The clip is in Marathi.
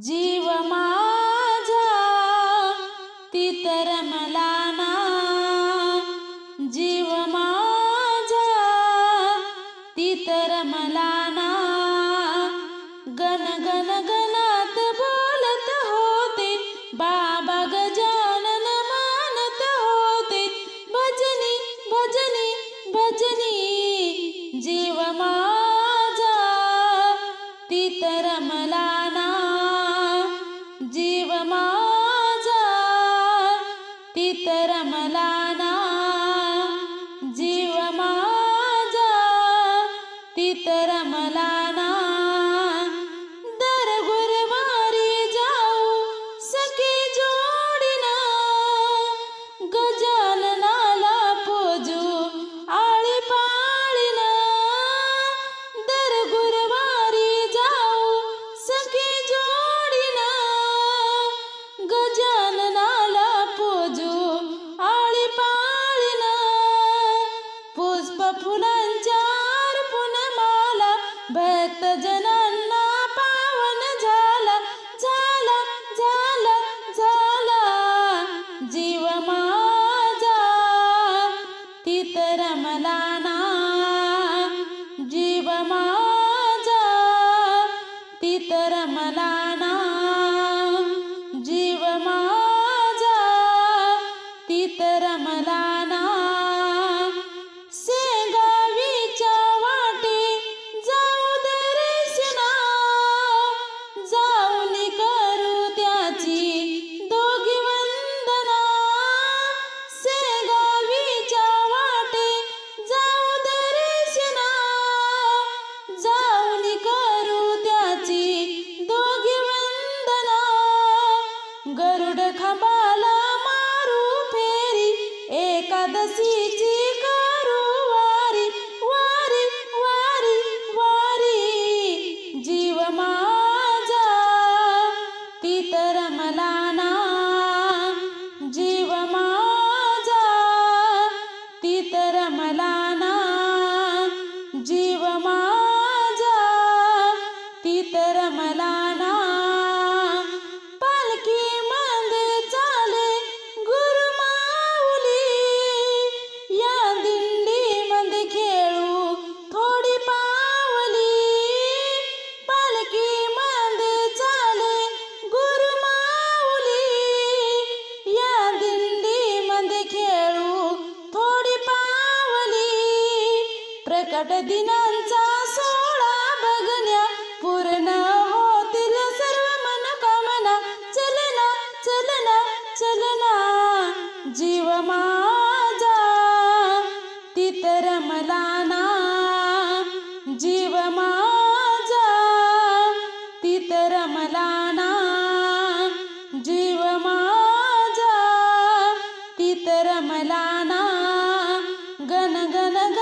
जीवमा पुष्प फुलांच्या अर्पण माला भक्त 滴答 प्रकट दिनांचा सोळा बघण्या पूर्ण होतील सर्व मनोकामना. चलना चलना चलना जीव माझा. तित रमला ना जीव माझा. तितर मलाना जीव माझा. तित रमला ना गण गण.